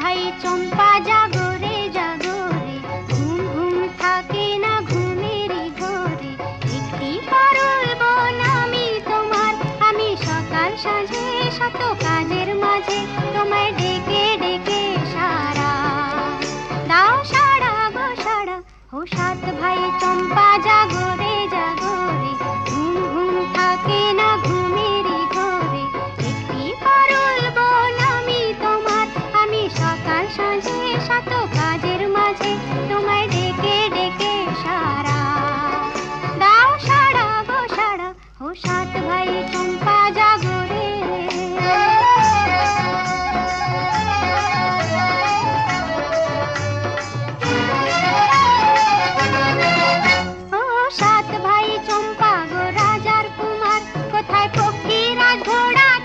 ভাই, চম্পা জাগরে জাগরে ঘুম ঘুম থাকে না ঘুমেরই ঘরে। একটি পারুল বোন আমি তোমার। আমি সকাল সাঁঝে শত কাজের মাঝে তোমায় ডেকে ডেকে সারা। দাও সারা গো সারা। ও সাত ভাই, চম্পা জাগ